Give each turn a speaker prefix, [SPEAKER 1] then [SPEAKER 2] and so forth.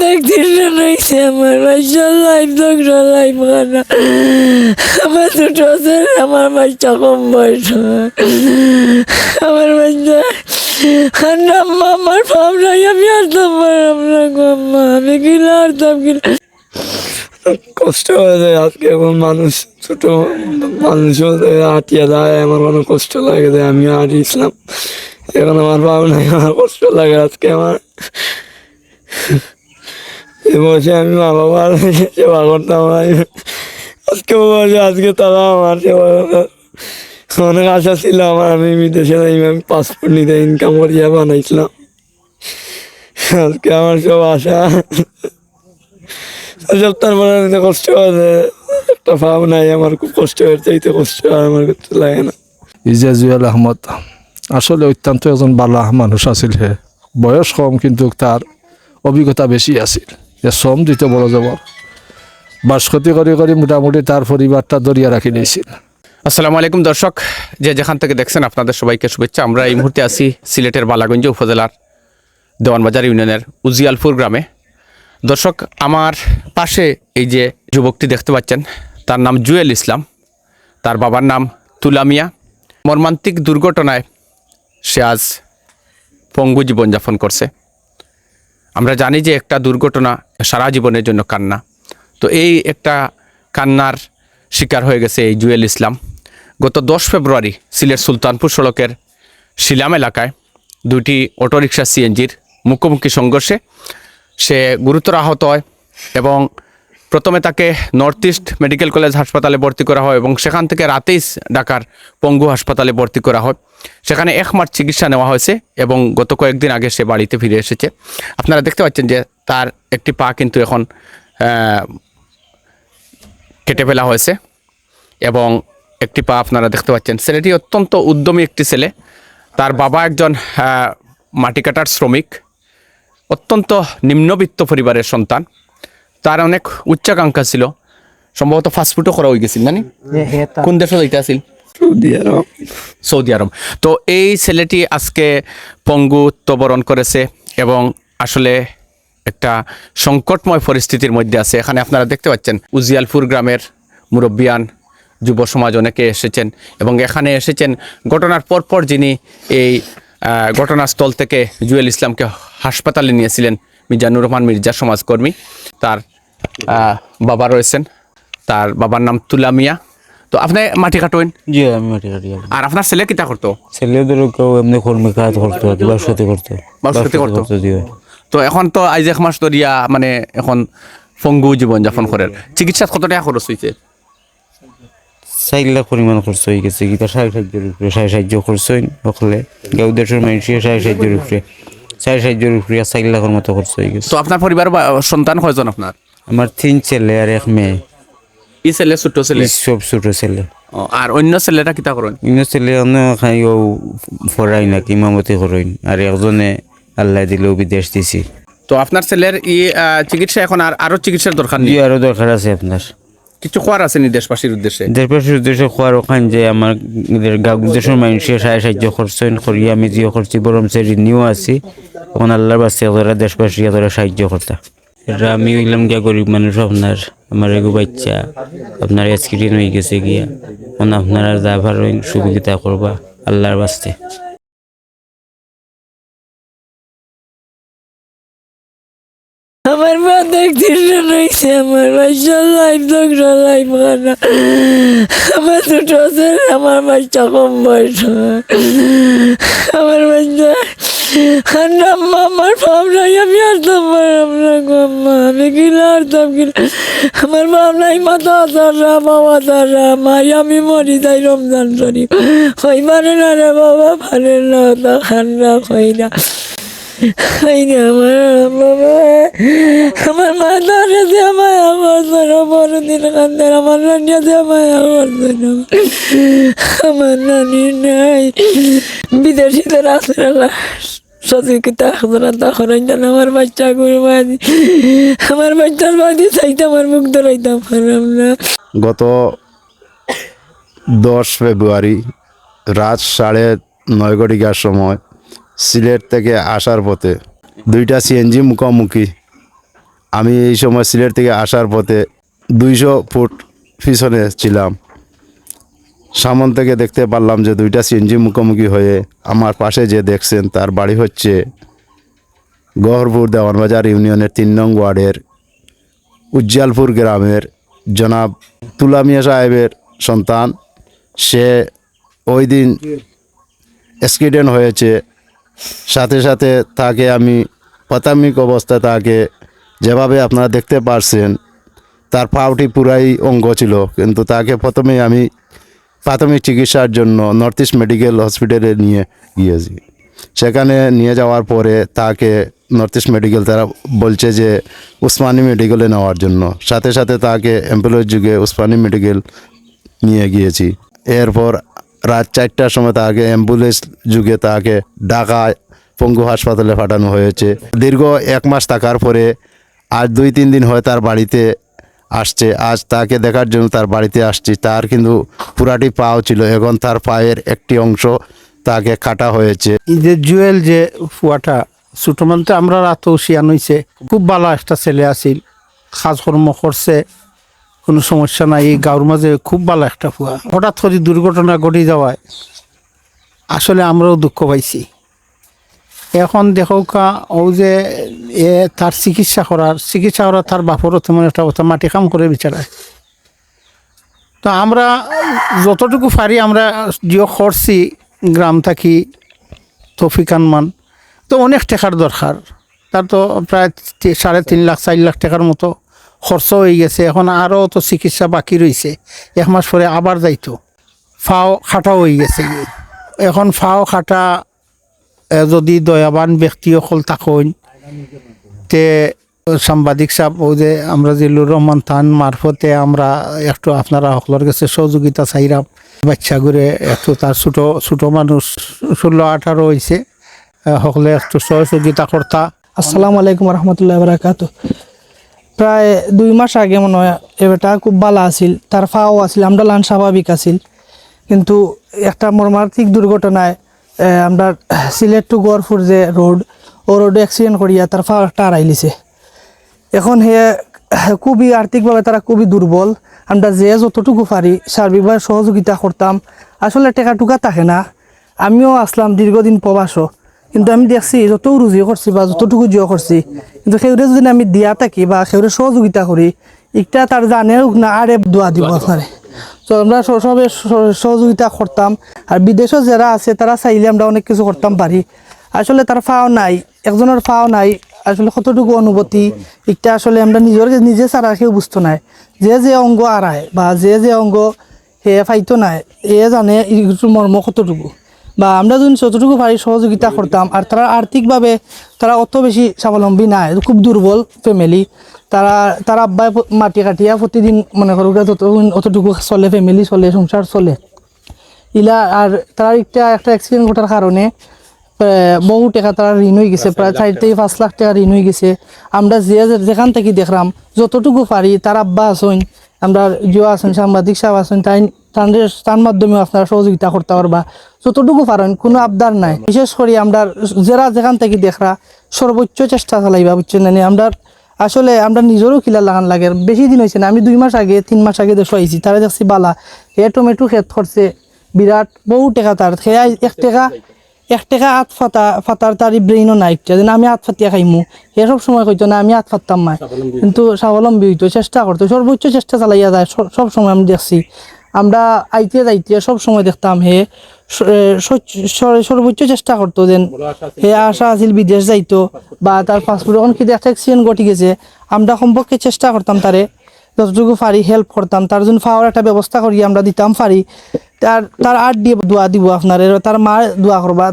[SPEAKER 1] দেখছিস না আমার বাচ্চা লাইফ ধ্বংস লাইফ খানা আমার দুটো ছেলে, আমার বাচ্চা কম বয়স আমার বাচ্চা খান্না আম্মা, আমার ভাবনাই আমি আসতাম গো আম্মা, আমি গিলা আসতাম গিলা
[SPEAKER 2] কষ্ট হয়ে যায় আজকে এখন মানুষ, ছোট মানুষ হাঁটিয়ে যায় আমার অনেক কষ্ট লাগে যায় আমি হারিয়েছিলাম এখন আমার বাবা নাই আমার কষ্ট লাগে আজকে আমার। এই বসে আমি মা বাবার সেবা করতাম আজকে বসে আজকে তারা আমার সেবা। অনেক আশা ছিল আমার, আমি বিদেশে আমি পাসপোর্ট নিতে ইনকাম করিয়া বানাইছিলাম। আজকে আমার সব আশা। সব তারপরে আমি তো কষ্ট আছে একটা ভাব নাই, আমার খুব কষ্ট হয়েছে এইতে কষ্ট আমার করতে লাগে না।
[SPEAKER 3] ইজাজুয়াল আহমদ, আসলে অত্যন্ত একজন বালা মানুষ আছিল হে। বয়স কম, কিন্তু তার অভিজ্ঞতা বেশি আছিল। শ্রম দিতে বড় জবর বাসকতি করে করে মোটামুটি তার পরিবারটা দরিয়া রাখি নিয়েছিল।
[SPEAKER 4] আসসালামু আলাইকুম দর্শক, যে যেখান থেকে দেখছেন আপনাদের সবাইকে শুভেচ্ছা। আমরা এই মুহূর্তে আছি সিলেটের বালাগঞ্জ উপজেলার দেওয়ানবাজার ইউনিয়নের উজিয়ালপুর গ্রামে। দর্শক, আমার পাশে এই যে যুবকটি দেখতে পাচ্ছেন, তার নাম জুয়েল ইসলাম। তার বাবার নাম তুলামিয়া মর্মান্তিক দুর্ঘটনায় সে আজ পঙ্গু জীবনযাপন করছে। আমরা জানি যে একটা দুর্ঘটনা সারা জীবনের জন্য কান্না। তো এই একটা কান্নার শিকার হয়ে গেছে এই জুয়েল ইসলাম। গত দশ ফেব্রুয়ারি সিলেট সুলতানপুর সড়কের শিলাম এলাকায় দুটি অটোরিকশা সিএনজির মুখোমুখি সংঘর্ষে সে গুরুতর আহত হয় এবং প্রথমে তাকে নর্থ ইস্ট মেডিকেল কলেজ হাসপাতালে ভর্তি করা হয় এবং সেখান থেকে রাতেই ঢাকার পঙ্গু হাসপাতালে ভর্তি করা হয়। সেখানে এক মাস চিকিৎসা নেওয়া হয়েছে এবং গত কয়েকদিন আগে সে বাড়িতে ফিরে এসেছে। আপনারা দেখতে পাচ্ছেন যে তার একটি পা কিন্তু এখন কেটে ফেলা হয়েছে এবং একটি পা আপনারা দেখতে পাচ্ছেন। ছেলেটি অত্যন্ত উদ্যমী একটি ছেলে। তার বাবা একজন মাটি কাটার শ্রমিক, অত্যন্ত নিম্নবিত্ত পরিবারের সন্তান। তার অনেক উচ্চাকাঙ্ক্ষা ছিল। সম্ভবত ফাস্টফুডও করা হয়ে গেছিল জানি? কোন দেশে যাইতে আসিল
[SPEAKER 2] সৌদি আরব।
[SPEAKER 4] সৌদি আরব। তো এই ছেলেটি আজকে পঙ্গুত্ববরণ করেছে এবং আসলে একটা সংকটময় পরিস্থিতির মধ্যে আছে। এখানে আপনারা দেখতে পাচ্ছেন উজিয়ালপুর গ্রামের মুরব্বিয়ান যুব সমাজ অনেকে এসেছেন এবং এখানে এসেছেন ঘটনার পরপর যিনি এই ঘটনাস্থল থেকে জুয়েল ইসলামকে হাসপাতালে নিয়েছিলেন মিজানুর রহমান মির্জা সমাজকর্মী। তার বাবা রয়েছেন। তার বাবার নাম তুলামিয়া তো আপনি মাটি কাটোয়েন?
[SPEAKER 5] জি আমি মাটি কাটি
[SPEAKER 4] আর আপনার ছেলে কিতা করতো?
[SPEAKER 5] ছেলেদের কেউ এমনি কর্মী কাজ করতো বাসতি করতো।
[SPEAKER 4] বাসতি করতো? তো এখন তো আইজ এক মাস ধরিয়া মানে এখন পঙ্গু জীবন যাপন করেন চিকিৎসা কত টাকা খরচ হয়েছে
[SPEAKER 5] চার লাখ পরিমাণ খরচ হয়ে গেছে গীতা সাড়ে সাহায্যের উপরে সাড়ে সাহায্য খরচ হইন ওখানে গাঁও দেশের মানুষের সাড়ে সাহায্যের উপরে। সাড়ে সাহায্যের উপরে চার লাখের মতো খরচ হয়ে গেছে।
[SPEAKER 4] তো আপনার পরিবার বা সন্তান কয়জন আপনার?
[SPEAKER 5] আমার তিন ছেলে আর এক মেয়ে।
[SPEAKER 4] ই ছেলে ছোট ছেলে?
[SPEAKER 5] সব ছোট ছেলে।
[SPEAKER 4] আর অন্য ছেলেটা কিতা করেন?
[SPEAKER 5] অন্য ছেলে অন্য খাই ও ফরাই না কি ইমামতি করেন আর একজনে আল্লাহ দিলেও বিদেশ দিছি।
[SPEAKER 4] তো আপনার ছেলের ই চিকিৎসা এখন আর আরও চিকিৎসার দরকার নেই?
[SPEAKER 5] আরও দরকার আছে আপনার।
[SPEAKER 4] কিছু খোয়ার আছে নি দেশবাসীর উদ্দেশ্যে?
[SPEAKER 5] দেশবাসীর উদ্দেশ্যে খোয়ার ওখান যে আমার দেশের মানুষের সাহায্য সাহায্য খরচ করি আমি যে করছি বরং সে ঋণীয় আছি। এখন আল্লাহর বাস্তে দেশবাসী এতটা সাহায্য করতা। আমি হইলাম গিয়া গরিব মানুষ আপনার, আমার এগো বাচ্চা, আপনার স্ক্রিন হয়ে গেছে গিয়া আপনারা যা পারেন সুবিধা করবা, আল্লাহর বাস্তে।
[SPEAKER 1] আমার মা আমার লাইফ ধ্বংস লাইফ খানা আমার দুটো আমার বাচ্চা কম বয়স আমার বাচ্চা আম্মা, আমার ভাবনাই আমি আসতাম গো আম্মা, আমি গিলা আসতাম গিলা আমার ভাবনাই মাথা তারা বাবা তারা মাই, আমি মরি যাই রমজান শরীফ। হই পারে না রে বাবা, পারে না, তা খান্না হই না। আমার বাবা আমার মা ধরেছে আমায় আমার ধরো বড় দিন কান্দে আমার রান্নাতে আমায় আমার ধরো। আমার নানি নাই। বিদেশিদের আছে সচেতনতা খবরা তা আমার বাচ্চা বাদি আমার বাচ্চার বাদি চাইতে আমার মুখ ধরাইতাম পারলাম না।
[SPEAKER 6] গত দশ ফেব্রুয়ারি রাত সাড়ে নয় ঘটিকার সময় সিলেট থেকে আসার পথে দুইটা সিএনজি মুখোমুখি। আমি এই সময় সিলেট থেকে আসার পথে দুইশো ফুট পিছনে ছিলাম। সামন থেকে দেখতে পারলাম যে দুইটা সিএনজি মুখোমুখি হয়ে আমার পাশে যে দেখছেন তার বাড়ি হচ্ছে গহরপুর দেওয়ানবাজার ইউনিয়নের তিন নং ওয়ার্ডের উজ্জালপুর গ্রামের জনাব তুলামিয়া সাহেবের সন্তান। সে ওই দিন অ্যাক্সিডেন্ট হয়েছে। সাথে সাথে তাকে আমি প্রাথমিক অবস্থায় তাকে যেভাবে আপনারা দেখতে পারছেন, তার পাউটি পুরাই অঙ্গ ছিল। কিন্তু তাকে প্রথমে আমি প্রাথমিক চিকিৎসার জন্য নর্থ ইস্ট মেডিকেল হসপিটালে নিয়ে গিয়েছি। সেখানে নিয়ে যাওয়ার পরে তাকে নর্থ ইস্ট মেডিকেল তারা বলছে যে উসমানী মেডিকেলে নেওয়ার জন্য। সাথে সাথে তাকে অ্যাম্বুলেন্স যুগে উসমানী মেডিকেল নিয়ে গিয়েছি। এরপর রাত চারটার সময় তাকে অ্যাম্বুলেন্স যুগে তাকে ঢাকা পঙ্গু হাসপাতালে পাঠানো হয়েছে। দীর্ঘ এক মাস থাকার পরে আজ দুই তিন দিন হয় তার বাড়িতে আসছে। আজ তাকে দেখার জন্য তার বাড়িতে আসছি। তার কিন্তু পুরাটি পাও ছিল। এখন তার পায়ের একটি অংশ তাকে কাটা হয়েছে।
[SPEAKER 7] যে জুয়েল যে ফুয়াটা ছোট মানে তো আমরা রাত শিয়ান হয়েছে খুব ভালো একটা ছেলে আছিল কাজকর্ম করছে। কোনো সমস্যা নাই। এই গাঁর মাঝে খুব ভালো একটা ফুয়া। হঠাৎ করে দুর্ঘটনা ঘটে যাওয়ায় আসলে আমরাও দুঃখ পাইছি। এখন দেখো কা, ও যে এ তার চিকিৎসা করার চিকিৎসা করার তার বাপরও তেমন একটা কথা মাটি কাম করে বিচারায়। তো আমরা যতটুকু পারি আমরা জিও করছি, গ্রাম থাকি তফিকান মান তো অনেক টাকার দরকার। তার তো প্রায় সাড়ে তিন লাখ, চার লাখ টাকার মতো খরচ হয়ে গেছে। এখন আরও তো চিকিৎসা বাকি রয়েছে এক মাস পরে আবার যাইতো। ফাও খাটা হয়ে গেছে। এখন ফাও খাটা যদি দয়াবান ব্যক্তিসকল থাকেন, তে সাংবাদিক সাহেব ও যে আমরা জিল্লুর রহমান থান মারফতে আমরা একটু আপনারা সকলের কাছে সহযোগিতা চাইলাম বাচ্চা করে একটু তার ছোট ছোট মানুষ ষোলো, আঠারো হয়েছে সকলে একটু সহযোগিতা কর্তা।
[SPEAKER 8] আসসালামু আলাইকুম রহমতুল্লাহ বারাকাত প্রায় দুই মাস আগে মনে হয় এবারটা খুব ভালো আছিল, তার ফাও আছিল আমরা লান স্বাভাবিক আছিল। কিন্তু একটা মর্মান্তিক দুর্ঘটনায় আমরা সিলেট টু গড়ফুর যে রোড ও রোডে অ্যাক্সিডেন্ট করিয়া তার ফা একটা হারাইলিছে এখন হে খুবই আর্থিকভাবে তারা খুবই দুর্বল। আমরা যে যতটুকু পারি সার্বিকভাবে সহযোগিতা করতাম। আসলে টেকা টুকা থাকে না। আমিও আসলাম দীর্ঘদিন প্রবাসও। কিন্তু আমি দেখছি যত রুজি করছি বা যতটুকু জিও করছি কিন্তু সেউরে যদি আমি দিয়া থাকি বা সেউরে সহযোগিতা করি একটা তার জানেও না আরে দোয়া দিব। আপনারে। তো আমরা সবসময় সবে সহযোগিতা করতাম। আর বিদেশও যারা আছে, তারা চাইলে আমরা অনেক কিছু করতাম পারি। আসলে তার ফাও নাই, একজনের ফাও নাই, আসলে কতটুকু অনুভূতি, এটা আসলে আমরা নিজের, নিজে ছাড়া কেউ বুঝতো নাই। যে যে অঙ্গ আড়ায় বা যে যে অঙ্গ হে ফাইতো নাই, এ জানে মর্ম কতটুকু। বা আমরা যদি যতটুকু পারি সহযোগিতা করতাম, আর তারা আর্থিকভাবে তারা অত বেশি স্বাবলম্বী নাই, খুব দুর্বল ফ্যামিলি তারা, তার আব্বাই মাটি কাটিয়া প্রতিদিন মনে করো অতটুকু চলে ফ্যামিলি চলে, সংসার চলে। ইলা, আর তারা একটা একটা অ্যাক্সিডেন্ট ঘটার কারণে বহু টাকা তারা ঋণ হয়ে গেছে, প্রায় চার থেকে পাঁচ লাখ টাকা ঋণ হয়ে গেছে। আমরা যে- যেখান থেকে দেখলাম, যতটুকু পারি, তার আব্বা আসুন আমরা জিও আসুন সাংবাদিক সাহেব আসুন তাই তাদের তার মাধ্যমে আপনারা সহযোগিতা করতে পারবা। যতটুকু পারেন কোনো আবদার নাই। বিশেষ করে আমরা যারা যেখান থেকে দেখরা সর্বোচ্চ চেষ্টা চালাইবা বুঝছেন না আমরা আসলে আমরা নিজেরও কিলা লাগান লাগে। বেশি দিন হয়েছে না আমি দুই মাস আগে তিন মাস আগে দেশো আইছি তারা দেখছি বালা। হে টমেটো খেত করছে বিরাট বহু টাকা তার। সে এক টাকা এক টাকা আত ফাতা ফাতার তার ব্রেইনও নাই যেন আমি আত ফাতিয়া খাইমু। সব সময় কইতো না আমি আত ফাততাম না কিন্তু স্বাবলম্বী হইতো চেষ্টা করতো। সর্বোচ্চ চেষ্টা চালাইয়া যায় সব সময় আমি দেখছি। আমরা আইতে যাইতে সব সময় দেখতাম হে সর্বোচ্চ চেষ্টা করতো যেন হে আশা আছিল বিদেশ যাইতো বা তার পাসপোর্ট। এখন কি একটা অ্যাক্সিডেন্ট ঘটি গেছে। আমরা সম্পর্কে চেষ্টা করতাম তারে, যতটুকু পারি হেল্প করতাম। তার জন্য ফাওয়ার একটা ব্যবস্থা করি, আমরা দিতাম পারি। তার তার আট দিয়ে দোয়া দিব আপনার, তার মা দোয়া করবা।